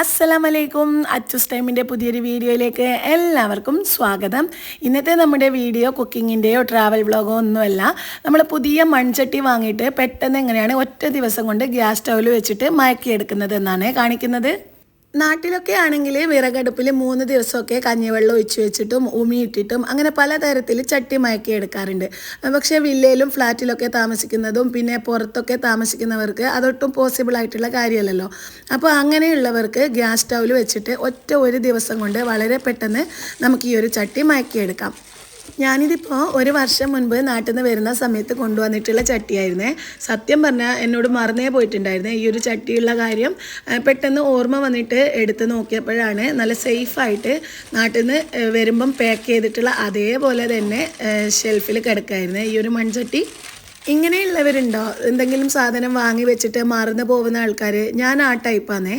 അസ്സലാമലൈക്കും. അച്ചൂസ് ടൈമിന്റെ പുതിയൊരു വീഡിയോയിലേക്ക് എല്ലാവർക്കും സ്വാഗതം. ഇന്നത്തെ നമ്മുടെ വീഡിയോ കുക്കിങ്ങിന്റെയോ ട്രാവൽ വ്ളോഗോ ഒന്നുമല്ല. നമ്മൾ പുതിയ മൺചട്ടി വാങ്ങിയിട്ട് പെട്ടെന്ന് എങ്ങനെയാണ് ഒറ്റ ദിവസം കൊണ്ട് ഗ്യാസ് സ്റ്റൗവിൽ വെച്ചിട്ട് മയക്കിയെടുക്കുന്നത് എന്നാണ് കാണിക്കുന്നത്. നാട്ടിലൊക്കെ ആണെങ്കിൽ വിറകടുപ്പിൽ മൂന്ന് ദിവസമൊക്കെ കഞ്ഞിവെള്ളം ഒഴിച്ച് വെച്ചിട്ടും ഉമിയിട്ടിട്ടും അങ്ങനെ പലതരത്തിൽ ചട്ടി മയക്കി എടുക്കാറുണ്ട്. പക്ഷേ വില്ലയിലും ഫ്ലാറ്റിലൊക്കെ താമസിക്കുന്നതും പിന്നെ പുറത്തൊക്കെ താമസിക്കുന്നവർക്ക് അതൊട്ടും പോസിബിൾ ആയിട്ടുള്ള കാര്യമല്ലല്ലോ. അപ്പോൾ അങ്ങനെയുള്ളവർക്ക് ഗ്യാസ് സ്റ്റൗവിൽ വെച്ചിട്ട് ഒറ്റ ഒരു ദിവസം കൊണ്ട് വളരെ പെട്ടെന്ന് നമുക്ക് ഈ ഒരു ചട്ടി മയക്കിയെടുക്കാം ഞാനിതിപ്പോൾ ഒരു വർഷം മുൻപ് നാട്ടിൽ നിന്ന് വരുന്ന സമയത്ത് കൊണ്ടുവന്നിട്ടുള്ള ചട്ടിയായിരുന്നേ. സത്യം പറഞ്ഞാൽ എന്നോട് മറന്നേ പോയിട്ടുണ്ടായിരുന്നേ. ഈ ഒരു ചട്ടിയുള്ള കാര്യം പെട്ടെന്ന് ഓർമ്മ വന്നിട്ട് എടുത്ത് നോക്കിയപ്പോഴാണ് നല്ല സേഫായിട്ട് നാട്ടിൽ നിന്ന് വരുമ്പം പാക്ക് ചെയ്തിട്ടുള്ള അതേപോലെ തന്നെ ഷെൽഫിൽ കിടക്കായിരുന്നേ. ഈ ഒരു മൺചട്ടി. ഇങ്ങനെയുള്ളവരുണ്ടോ? എന്തെങ്കിലും സാധനം വാങ്ങി വെച്ചിട്ട് മറന്നു പോകുന്ന ആൾക്കാർ ഞാൻ ആ ടൈപ്പാന്നേ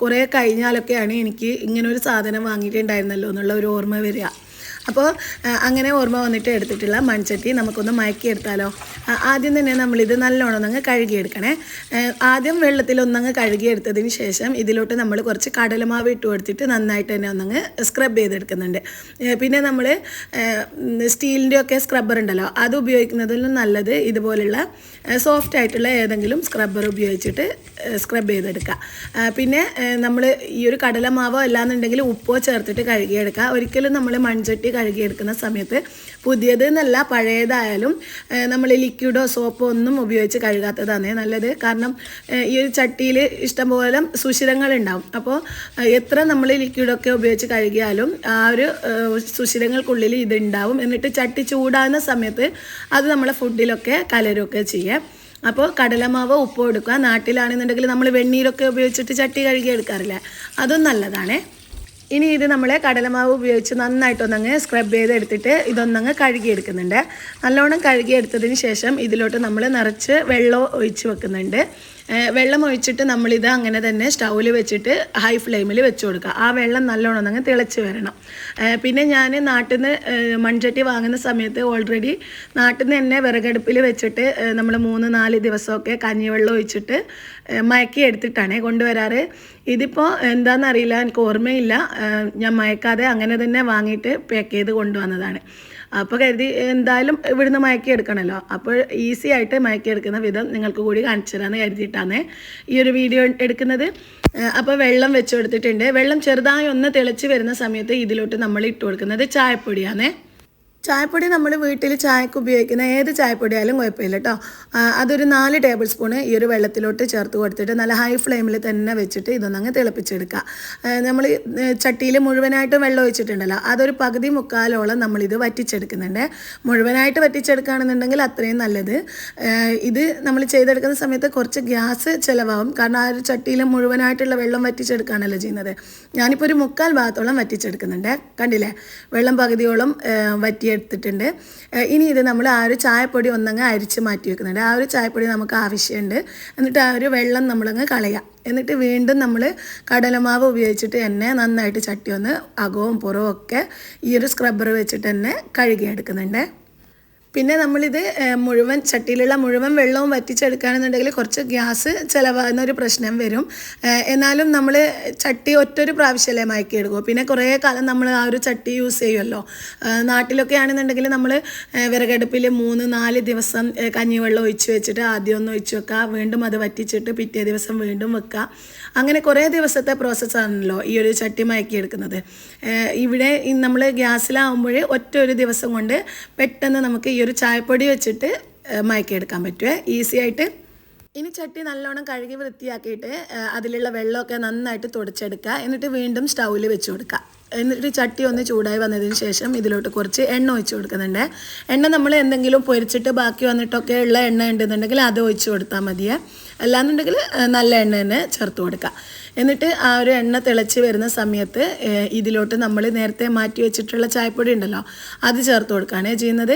കുറേ കഴിഞ്ഞാലൊക്കെയാണ് എനിക്ക് ഇങ്ങനെ ഒരു സാധനം വാങ്ങിയിട്ടുണ്ടായിരുന്നല്ലോ എന്നുള്ള ഒരു ഓർമ്മ വരിക. അപ്പോൾ അങ്ങനെ ഓർമ്മ വന്നിട്ട് എടുത്തിട്ടുള്ള മൺചട്ടി നമുക്കൊന്ന് മയക്കിയെടുത്താലോ? ആദ്യം തന്നെ നമ്മളിത് നല്ലോണം ഒന്നങ്ങ് കഴുകിയെടുക്കണേ. ആദ്യം വെള്ളത്തിൽ ഒന്നങ്ങ് കഴുകിയെടുത്തതിന് ശേഷം ഇതിലോട്ട് നമ്മൾ കുറച്ച് കടലമാവ് ഇട്ട് കൊടുത്തിട്ട് നന്നായിട്ട് തന്നെ ഒന്നങ്ങ് സ്ക്രബ് ചെയ്തെടുക്കുന്നുണ്ട്. പിന്നെ നമ്മൾ സ്റ്റീലിന്റെ ഒക്കെ സ്ക്രബ്ബർ ഉണ്ടല്ലോ അത് ഉപയോഗിക്കുന്നതിലും നല്ലത് ഇതുപോലുള്ള സോഫ്റ്റ് ആയിട്ടുള്ള ഏതെങ്കിലും സ്ക്രബ്ബർ ഉപയോഗിച്ചിട്ട് സ്ക്രബ് ചെയ്തെടുക്കുക. പിന്നെ നമ്മൾ ഈ ഒരു കടലമാവോ അല്ലാന്നുണ്ടെങ്കിൽ ഉപ്പോ ചേർത്തിട്ട് കഴുകിയെടുക്കുക. ഒരിക്കലും നമ്മൾ മൺചട്ടി കഴുകിയെടുക്കുന്ന സമയത്ത് പുതിയത് എന്നല്ല പഴയതായാലും നമ്മൾ ലിക്വിഡോ സോപ്പോ ഒന്നും ഉപയോഗിച്ച് കഴുകാത്തതാണ് നല്ലത്. കാരണം ഈ ഒരു ചട്ടിയിൽ ഇഷ്ടംപോലെ സുഷിരങ്ങളുണ്ടാവും. അപ്പോൾ എത്ര നമ്മൾ ലിക്വിഡൊക്കെ ഉപയോഗിച്ച് കഴുകിയാലും ആ ഒരു സുഷിരങ്ങൾക്കുള്ളിൽ ഇതുണ്ടാവും. എന്നിട്ട് ചട്ടി ചൂടാകുന്ന സമയത്ത് അത് നമ്മളെ ഫുഡിലൊക്കെ കലരുകയൊക്കെ ചെയ്യാം. അപ്പോൾ കടലമാവ് ഉപ്പ് എടുക്കുക. നാട്ടിലാണെന്നുണ്ടെങ്കിൽ നമ്മൾ വെണ്ണീരൊക്കെ ഉപയോഗിച്ചിട്ട് ചട്ടി കഴുകി എടുക്കാറില്ല. അതും നല്ലതാണ്. ഇനി ഇത് നമ്മൾ കടലമാവ് ഉപയോഗിച്ച് നന്നായിട്ടൊന്നങ്ങ് സ്ക്രബ് ചെയ്തെടുത്തിട്ട് ഇതൊന്നങ്ങ് കഴുകിയെടുക്കുന്നുണ്ട് നല്ലോണം കഴുകിയെടുത്തതിന് ശേഷം ഇതിലോട്ട് നമ്മൾ നിറച്ച് വെള്ളം ഒഴിച്ച് വെക്കുന്നുണ്ട്. വെള്ളം ഒഴിച്ചിട്ട് നമ്മളിത് അങ്ങനെ തന്നെ സ്റ്റൗവിൽ വെച്ചിട്ട് ഹൈ ഫ്ലെയിമിൽ വെച്ച് കൊടുക്കുക. ആ വെള്ളം നല്ലോണം അങ്ങ് തിളച്ച് വരണം. പിന്നെ ഞാൻ നാട്ടിൽ നിന്ന് മൺചട്ടി വാങ്ങുന്ന സമയത്ത് ഓൾറെഡി നാട്ടിൽ നിന്ന് തന്നെ വിറകടുപ്പിൽ വെച്ചിട്ട് നമ്മൾ മൂന്ന് നാല് ദിവസമൊക്കെ കഞ്ഞിവെള്ളം ഒഴിച്ചിട്ട് മയക്കി എടുത്തിട്ടാണ് കൊണ്ടുവരാറ്. ഇതിപ്പോൾ എന്താണെന്നറിയില്ല എനിക്ക് ഓർമ്മയില്ല. ഞാൻ മയക്കാതെ അങ്ങനെ തന്നെ വാങ്ങിയിട്ട് പാക്ക് ചെയ്ത് കൊണ്ടുവന്നതാണ്. അപ്പോൾ കരുതി എന്തായാലും ഇവിടുന്ന് മയക്കി എടുക്കണമല്ലോ അപ്പോൾ ഈസി ആയിട്ട് മയക്കി എടുക്കുന്ന വിധം നിങ്ങൾക്ക് കൂടി കാണിച്ചു തരാമെന്ന് കരുതിയിട്ടാണ് ഈ ഒരു വീഡിയോ എടുക്കുന്നത്. അപ്പോൾ വെള്ളം വെച്ച് കൊടുത്തിട്ടുണ്ട്. വെള്ളം ചെറുതായി ഒന്ന് തിളച്ച് വരുന്ന സമയത്ത് ഇതിലോട്ട് നമ്മൾ ഇട്ട് കൊടുക്കുന്നത് ചായപ്പൊടിയാണേ. ചായപ്പൊടി നമ്മൾ വീട്ടിൽ ചായക്ക് ഉപയോഗിക്കുന്ന ഏത് ചായപ്പൊടി ആയാലും കുഴപ്പമില്ല കേട്ടോ അതൊരു നാല് ടേബിൾ സ്പൂൺ ഈ ഒരു വെള്ളത്തിലോട്ട് ചേർത്ത് കൊടുത്തിട്ട് നല്ല ഹൈ ഫ്ലെയിമിൽ തന്നെ വെച്ചിട്ട് ഇതൊന്നങ്ങ് തിളപ്പിച്ചെടുക്കുക. നമ്മൾ ചട്ടിയിൽ മുഴുവനായിട്ട് വെള്ളം ഒഴിച്ചിട്ടുണ്ടല്ലോ അതൊരു പകുതി മുക്കാലോളം നമ്മളിത് വറ്റിച്ചെടുക്കുന്നുണ്ട്. മുഴുവനായിട്ട് വറ്റിച്ചെടുക്കുകയാണെന്നുണ്ടെങ്കിൽ അത്രയും നല്ലത്. ഇത് നമ്മൾ ചെയ്തെടുക്കുന്ന സമയത്ത് കുറച്ച് ഗ്യാസ് ചിലവാകും. കാരണം ആ ഒരു ചട്ടിയിൽ മുഴുവനായിട്ടുള്ള വെള്ളം വറ്റിച്ചെടുക്കുകയാണല്ലോ ചെയ്യുന്നത്. ഞാനിപ്പോൾ ഒരു മുക്കാൽ ഭാഗത്തോളം വറ്റിച്ചെടുക്കുന്നുണ്ട്. കണ്ടില്ലേ? വെള്ളം പകുതിയോളം ആ, വറ്റിയെടുത്തിട്ടുണ്ട് ആ, ഇനി ഇത് നമ്മൾ ആ ഒരു ചായപ്പൊടി ഒന്നങ്ങ് അരിച്ച് മാറ്റി വെക്കുന്നുണ്ട്. ആ ഒരു ചായപ്പൊടി നമുക്ക് ആവശ്യമുണ്ട്. എന്നിട്ട് ആ ഒരു വെള്ളം നമ്മളങ്ങ് കളയാം. എന്നിട്ട് വീണ്ടും നമ്മൾ കടലമാവ് ഉപയോഗിച്ചിട്ട് തന്നെ നന്നായിട്ട് ചട്ടി ഒന്ന് അകവും പുറവും ഒക്കെ ഈ ഒരു സ്ക്രബ്ബർ വെച്ചിട്ട് തന്നെ കഴുകിയെടുക്കുന്നുണ്ട്. പിന്നെ നമ്മളിത് മുഴുവൻ ചട്ടിയിലുള്ള മുഴുവൻ വെള്ളവും വറ്റിച്ചെടുക്കുകയാണെന്നുണ്ടെങ്കിൽ കുറച്ച് ഗ്യാസ് ചിലവാകുന്ന ഒരു പ്രശ്നം വരും. എന്നാലും നമ്മൾ ചട്ടി ഒറ്റൊരു പ്രാവശ്യമല്ലേ മയക്കി എടുക്കും പിന്നെ കുറേ കാലം നമ്മൾ ആ ഒരു ചട്ടി യൂസ് ചെയ്യുമല്ലോ നാട്ടിലൊക്കെ ആണെന്നുണ്ടെങ്കിൽ നമ്മൾ വിറകടുപ്പിൽ മൂന്ന് നാല് ദിവസം കഞ്ഞിവെള്ളം ഒഴിച്ചു വെച്ചിട്ട് ആദ്യം ഒന്ന് ഒഴിച്ചു വെക്കുക വീണ്ടും അത് വറ്റിച്ചിട്ട് പിറ്റേ ദിവസം വീണ്ടും വെക്കുക അങ്ങനെ കുറേ ദിവസത്തെ പ്രോസസ്സാണല്ലോ ഈ ഒരു ചട്ടി മയക്കിയെടുക്കുന്നത്. ഇവിടെ നമ്മൾ ഗ്യാസിലാവുമ്പോൾ ഒറ്റ ഒരു ദിവസം കൊണ്ട് പെട്ടെന്ന് നമുക്ക് ഈ ഒരു ചായപ്പൊടി വെച്ചിട്ട് മയക്കിയെടുക്കാൻ പറ്റുമേ ഈസി ആയിട്ട്. ഇനി ചട്ടി നല്ലോണം കഴുകി വൃത്തിയാക്കിയിട്ട് അതിലുള്ള വെള്ളമൊക്കെ നന്നായിട്ട് തുടച്ചെടുക്കുക. എന്നിട്ട് വീണ്ടും സ്റ്റൗവിൽ വെച്ച് കൊടുക്കുക. എന്നിട്ട് ചട്ടി ഒന്ന് ചൂടായി വന്നതിന് ശേഷം ഇതിലോട്ട് കുറച്ച് എണ്ണ ഒഴിച്ച് കൊടുക്കുന്നുണ്ട്. എണ്ണ നമ്മൾ എന്തെങ്കിലും പൊരിച്ചിട്ട് ബാക്കി വന്നിട്ടൊക്കെ ഉള്ള എണ്ണ ഉണ്ടെന്നുണ്ടെങ്കിൽ അത് ഒഴിച്ച് കൊടുത്താൽ മതിയേ. അല്ലാന്നുണ്ടെങ്കിൽ നല്ല എണ്ണ തന്നെ ചേർത്ത് കൊടുക്കുക. എന്നിട്ട് ആ ഒരു എണ്ണ തിളച്ച് വരുന്ന സമയത്ത് ഇതിലോട്ട് നമ്മൾ നേരത്തെ മാറ്റി വെച്ചിട്ടുള്ള ചായപ്പൊടി ഉണ്ടല്ലോ അത് ചേർത്ത് കൊടുക്കുകയാണ് ചെയ്യുന്നത്.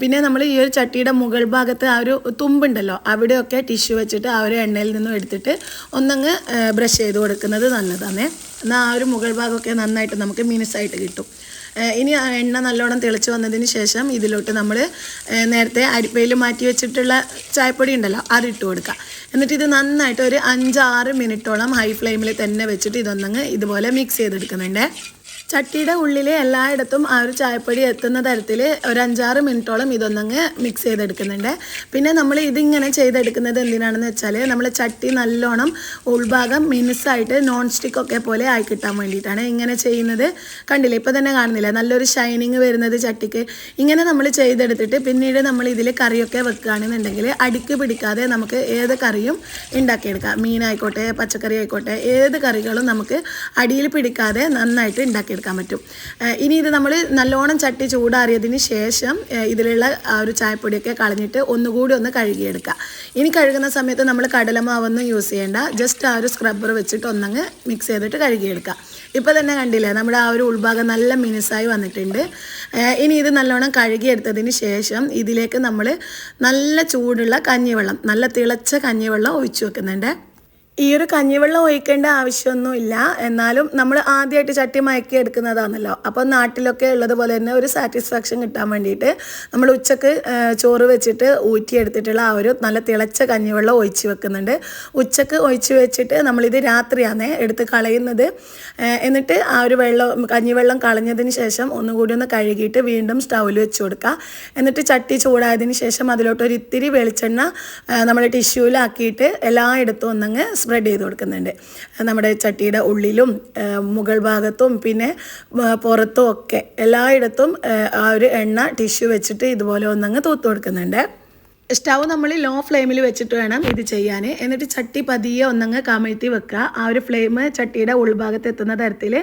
പിന്നെ നമ്മൾ ഈ ഒരു ചട്ടിയുടെ മുകൾ ഭാഗത്ത് ആ ഒരു തുമ്പുണ്ടല്ലോ അവിടെയൊക്കെ ടിഷ്യൂ വെച്ചിട്ട് ആ ഒരു എണ്ണയിൽ നിന്നും എടുത്തിട്ട് ഒന്നങ്ങ് ബ്രഷ് ചെയ്ത് കൊടുക്കുന്നത് നല്ലതാണ്. എന്നാൽ ആ ഒരു മുകൾ ഭാഗമൊക്കെ നന്നായിട്ട് നമുക്ക് മിനുസായിട്ട് കിട്ടും. ഇനി എണ്ണ നല്ലോണം തിളച്ച് വന്നതിന് ശേഷം ഇതിലോട്ട് നമ്മൾ നേരത്തെ അരിപ്പയിൽ മാറ്റി വെച്ചിട്ടുള്ള ചായപ്പൊടി ഉണ്ടല്ലോ അത് ഇട്ട് കൊടുക്കുക എന്നിട്ട് ഇത് നന്നായിട്ട് ഒരു അഞ്ചാറ് മിനിറ്റോളം ഹൈ ഫ്ലെയിമിൽ തന്നെ വെച്ചിട്ട് ഇതൊന്നങ്ങ് ഇതുപോലെ മിക്സ് ചെയ്തെടുക്കുന്നുണ്ട്. ചട്ടിയുടെ ഉള്ളിൽ എല്ലായിടത്തും ആ ഒരു ചായപ്പൊടി എത്തുന്ന തരത്തിൽ ഒരു അഞ്ചാറ് മിനിറ്റോളം ഇതൊന്നങ്ങ് മിക്സ് ചെയ്തെടുക്കുന്നുണ്ട്. പിന്നെ നമ്മൾ ഇതിങ്ങനെ ചെയ്തെടുക്കുന്നത് എന്തിനാണെന്ന് വെച്ചാൽ നമ്മൾ ചട്ടി നല്ലോണം ഉൾഭാഗം മിനുസായിട്ട് നോൺ സ്റ്റിക്ക് ഒക്കെ പോലെ ആയി കിട്ടാൻ വേണ്ടിയിട്ടാണ് ഇങ്ങനെ ചെയ്യുന്നത്. കണ്ടില്ല? ഇപ്പോൾ തന്നെ കാണുന്നില്ല? നല്ലൊരു ഷൈനിങ് വരുന്നത് ചട്ടിക്ക്. ഇങ്ങനെ നമ്മൾ ചെയ്തെടുത്തിട്ട് പിന്നീട് നമ്മൾ ഇതിൽ കറിയൊക്കെ വെക്കുകയാണെന്നുണ്ടെങ്കിൽ അടിക്ക് പിടിക്കാതെ നമുക്ക് ഏത് കറിയും ഉണ്ടാക്കിയെടുക്കാം. മീനായിക്കോട്ടെ പച്ചക്കറി ആയിക്കോട്ടെ ഏത് കറികളും നമുക്ക് അടിയിൽ പിടിക്കാതെ നന്നായിട്ട് ഉണ്ടാക്കിയെടുക്കാൻ പറ്റും. ഇനി ഇത് നമ്മൾ നല്ലോണം ചട്ടി ചൂടാറിയതിന് ശേഷം ഇതിലുള്ള ആ ഒരു ചായപ്പൊടിയൊക്കെ കളഞ്ഞിട്ട് ഒന്നുകൂടി ഒന്ന് കഴുകിയെടുക്കുക. ഇനി കഴുകുന്ന സമയത്ത് നമ്മൾ കടലമാവൊന്നും യൂസ് ചെയ്യേണ്ട. ജസ്റ്റ് ആ ഒരു സ്ക്രബ്ബർ വെച്ചിട്ട് ഒന്നങ്ങ് മിക്സ് ചെയ്തിട്ട് കഴുകിയെടുക്കുക. ഇപ്പോൾ തന്നെ കണ്ടില്ലേ നമ്മുടെ ആ ഒരു ഉൾഭാഗം നല്ല മിനുസായി വന്നിട്ടുണ്ട്. ഇനി ഇത് നല്ലോണം കഴുകിയെടുത്തതിന് ശേഷം ഇതിലേക്ക് നമ്മൾ നല്ല ചൂടുള്ള കഞ്ഞിവെള്ളം നല്ല തിളച്ച കഞ്ഞിവെള്ളം ഒഴിച്ചു വെക്കുന്നുണ്ട്. ഈ ഒരു കഞ്ഞിവെള്ളം ഒഴിക്കേണ്ട ആവശ്യമൊന്നുമില്ല. എന്നാലും നമ്മൾ ആദ്യമായിട്ട് ചട്ടി മയക്കി എടുക്കുന്നതാണല്ലോ അപ്പോൾ നാട്ടിലൊക്കെ ഉള്ളതുപോലെ തന്നെ ഒരു സാറ്റിസ്ഫാക്ഷൻ കിട്ടാൻ വേണ്ടിയിട്ട് നമ്മൾ ഉച്ചയ്ക്ക് ചോറ് വെച്ചിട്ട് ഊറ്റിയെടുത്തിട്ടുള്ള ആ ഒരു നല്ല തിളച്ച കഞ്ഞിവെള്ളം ഒഴിച്ച് വെക്കുന്നുണ്ട്. ഉച്ചയ്ക്ക് ഒഴിച്ച് വെച്ചിട്ട് നമ്മളിത് രാത്രിയാണ് എടുത്ത് കളയുന്നത്. എന്നിട്ട് ആ ഒരു വെള്ളം കഞ്ഞിവെള്ളം കളഞ്ഞതിന് ശേഷം ഒന്നുകൂടി ഒന്ന് കഴുകിയിട്ട് വീണ്ടും സ്റ്റൗവിൽ വെച്ച് കൊടുക്കുക. എന്നിട്ട് ചട്ടി ചൂടായതിന് ശേഷം അതിലോട്ട് ഒരു ഇത്തിരി വെളിച്ചെണ്ണ നമ്മൾ ടിഷ്യൂലാക്കിയിട്ട് എല്ലായിടത്തും ഒന്നങ്ങ് സ്പ്രെഡ് ചെയ്ത് കൊടുക്കുന്നുണ്ട്. നമ്മുടെ ചട്ടിയുടെ ഉള്ളിലും മുകൾ ഭാഗത്തും പിന്നെ പുറത്തും ഒക്കെ എല്ലായിടത്തും ആ, ഒരു എണ്ണ ടിഷ്യൂ വെച്ചിട്ട് ഇതുപോലെ ഒന്നങ്ങ് തൂത്ത് കൊടുക്കുന്നുണ്ട്. സ്റ്റൗ നമ്മൾ ലോ ഫ്ലെയിമിൽ വെച്ചിട്ട് വേണം ഇത് ചെയ്യാൻ. എന്നിട്ട് ചട്ടി പതിയെ ഒന്നങ്ങ് കമഴ്ത്തി വെക്കുക. ആ ഒരു ഫ്ലെയിം ചട്ടിയുടെ ഉൾഭാഗത്ത് എത്തുന്ന തരത്തിൽ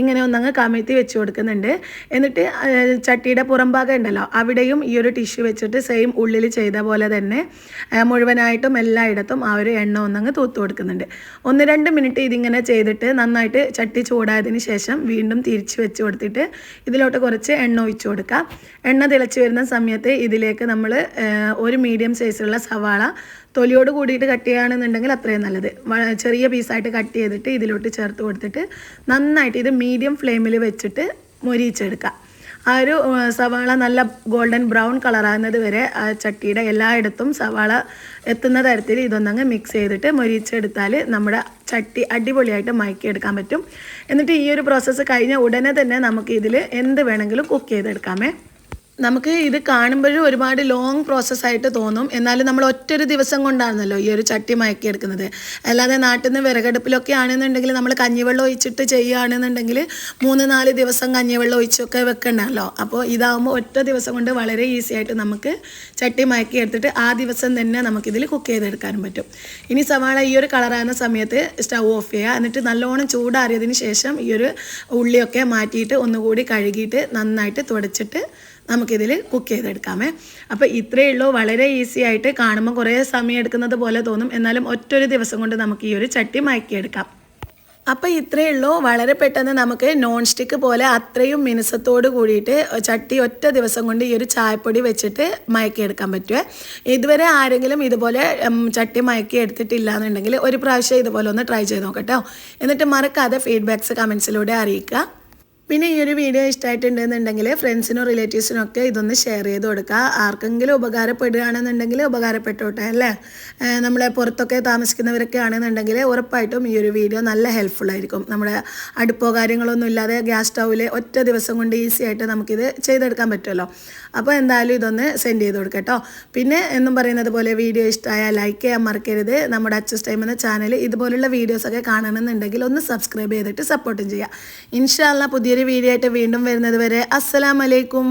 ഇങ്ങനെ ഒന്നങ്ങ് കമഴ്ത്തി വെച്ച് കൊടുക്കുന്നുണ്ട്. എന്നിട്ട് ചട്ടിയുടെ പുറം ഭാഗം ഉണ്ടല്ലോ അവിടെയും ഈ ഒരു ടിഷ്യൂ വെച്ചിട്ട് സെയിം ഉള്ളിൽ ചെയ്ത പോലെ തന്നെ മുഴുവനായിട്ടും എല്ലായിടത്തും ആ ഒരു എണ്ണ ഒന്നങ്ങ് തൂത്ത് കൊടുക്കുന്നുണ്ട്. ഒന്ന് രണ്ട് മിനിറ്റ് ഇതിങ്ങനെ ചെയ്തിട്ട് നന്നായിട്ട് ചട്ടി ചൂടായതിന് ശേഷം വീണ്ടും തിരിച്ച് വെച്ച് കൊടുത്തിട്ട് ഇതിലോട്ട് കുറച്ച് എണ്ണ ഒഴിച്ചു കൊടുക്കുക. എണ്ണ തിളച്ച് വരുന്ന സമയത്ത് ഇതിലേക്ക് നമ്മൾ ഒരു മീഡിയം സൈസിലുള്ള സവാള തൊലിയോട് കൂടിയിട്ട് കട്ട് ചെയ്യുകയാണെന്നുണ്ടെങ്കിൽ അത്രയും നല്ലത്. ചെറിയ പീസായിട്ട് കട്ട് ചെയ്തിട്ട് ഇതിലോട്ട് ചേർത്ത് കൊടുത്തിട്ട് നന്നായിട്ട് ഇത് മീഡിയം ഫ്ലെയിമിൽ വെച്ചിട്ട് മൊരിയിച്ചെടുക്കുക. ആ ഒരു സവാള നല്ല ഗോൾഡൻ ബ്രൗൺ കളറാകുന്നത് വരെ ആ ചട്ടിയുടെ എല്ലായിടത്തും സവാള എത്തുന്ന തരത്തിൽ ഇതൊന്നങ്ങ് മിക്സ് ചെയ്തിട്ട് മൊരിച്ചെടുത്താൽ നമ്മുടെ ചട്ടി അടിപൊളിയായിട്ട് മയക്കിയെടുക്കാൻ പറ്റും. എന്നിട്ട് ഈ ഒരു പ്രോസസ്സ് കഴിഞ്ഞ ഉടനെ തന്നെ നമുക്ക് ഇതിൽ എന്ത് വേണമെങ്കിലും കുക്ക് ചെയ്തെടുക്കാമേ. നമുക്ക് ഇത് കാണുമ്പോഴും ഒരുപാട് ലോങ് പ്രോസസ്സായിട്ട് തോന്നും. എന്നാലും നമ്മൾ ഒറ്റൊരു ദിവസം കൊണ്ടാണല്ലോ ഈ ഒരു ചട്ടി മയക്കിയെടുക്കുന്നത്. അല്ലാതെ നാട്ടിൽ നിന്ന് വിറകടുപ്പിലൊക്കെ ആണെന്നുണ്ടെങ്കിൽ നമ്മൾ കഞ്ഞിവെള്ളം ഒഴിച്ചിട്ട് ചെയ്യുകയാണെന്നുണ്ടെങ്കിൽ മൂന്ന് നാല് ദിവസം കഞ്ഞിവെള്ളം ഒഴിച്ചൊക്കെ വെക്കണ്ടല്ലോ. അപ്പോൾ ഇതാകുമ്പോൾ ഒറ്റ ദിവസം കൊണ്ട് വളരെ ഈസി ആയിട്ട് നമുക്ക് ചട്ടി മയക്കി എടുത്തിട്ട് ആ ദിവസം തന്നെ നമുക്കിതിൽ കുക്ക് ചെയ്തെടുക്കാനും പറ്റും. ഇനി സവാള ഈ ഒരു കളറാകുന്ന സമയത്ത് സ്റ്റൗ ഓഫ് ചെയ്യുക. എന്നിട്ട് നല്ലോണം ചൂടാറിയതിന് ശേഷം ഈ ഒരു ഉള്ളിയൊക്കെ മാറ്റിയിട്ട് ഒന്നുകൂടി കഴുകിയിട്ട് നന്നായിട്ട് തുടച്ചിട്ട് നമുക്കിതിൽ കുക്ക് ചെയ്തെടുക്കാമേ. അപ്പോൾ ഇത്രയേ ഉള്ളൂ. വളരെ ഈസി ആയിട്ട് കാണുമ്പോൾ കുറേ സമയം എടുക്കുന്നത് പോലെ തോന്നും. എന്നാലും ഒറ്റൊരു ദിവസം കൊണ്ട് നമുക്ക് ഈ ഒരു ചട്ടി മയക്കിയെടുക്കാം. അപ്പോൾ ഇത്രയേ ഉള്ളൂ. വളരെ പെട്ടെന്ന് നമുക്ക് നോൺ സ്റ്റിക്ക് പോലെ അത്രയും മിനുസത്തോട് കൂടിയിട്ട് ചട്ടി ഒറ്റ ദിവസം കൊണ്ട് ഈ ഒരു ചായപ്പൊടി വെച്ചിട്ട് മയക്കിയെടുക്കാൻ പറ്റുമേ ഇതുവരെ ആരെങ്കിലും ഇതുപോലെ ചട്ടി മയക്കി എടുത്തിട്ടില്ല എന്നുണ്ടെങ്കിൽ ഒരു പ്രാവശ്യം ഇതുപോലെ ഒന്ന് ട്രൈ ചെയ്ത് നോക്കട്ടോ എന്നിട്ട് മറക്കാതെ ഫീഡ്ബാക്ക്സ് കമൻസിലൂടെ അറിയിക്കുക. പിന്നെ ഈ ഒരു വീഡിയോ ഇഷ്ടമായിട്ടുണ്ടെന്നുണ്ടെങ്കിൽ ഫ്രണ്ട്സിനും റിലേറ്റീവ്സിനും ഒക്കെ ഇതൊന്ന് ഷെയർ ചെയ്ത് കൊടുക്കുക ആർക്കെങ്കിലും ഉപകാരപ്പെടുകയാണെന്നുണ്ടെങ്കിൽ ഉപകാരപ്പെട്ടോട്ടെ അല്ലേ? നമ്മളെ പുറത്തൊക്കെ താമസിക്കുന്നവരൊക്കെ ആണെന്നുണ്ടെങ്കിൽ ഉറപ്പായിട്ടും ഈ ഒരു വീഡിയോ നല്ല ഹെൽപ്ഫുൾ ആയിരിക്കും. നമ്മുടെ അടുപ്പോ കാര്യങ്ങളൊന്നും ഇല്ലാതെ ഗ്യാസ് സ്റ്റൗവിൽ ഒറ്റ ദിവസം കൊണ്ട് ഈസി ആയിട്ട് നമുക്കിത് ചെയ്തെടുക്കാൻ പറ്റുമല്ലോ. അപ്പോൾ എന്തായാലും ഇതൊന്ന് സെൻഡ് ചെയ്ത് കൊടുക്കുക കേട്ടോ പിന്നെ എന്നും പറയുന്നത് പോലെ വീഡിയോ ഇഷ്ടമായാൽ ലൈക്ക് ചെയ്യാൻ മറക്കരുത്. നമ്മുടെ അച്ചസ് ടൈം എന്ന ചാനൽ ഇതുപോലുള്ള വീഡിയോസൊക്കെ കാണണമെന്നുണ്ടെങ്കിൽ ഒന്ന് സബ്സ്ക്രൈബ് ചെയ്തിട്ട് സപ്പോർട്ടും ചെയ്യുക ഇൻഷാല്ല പുതിയൊരു വീഡിയോ ആയിട്ട് വീണ്ടും വരുന്നത് വരെ അസ്സലാമലൈക്കും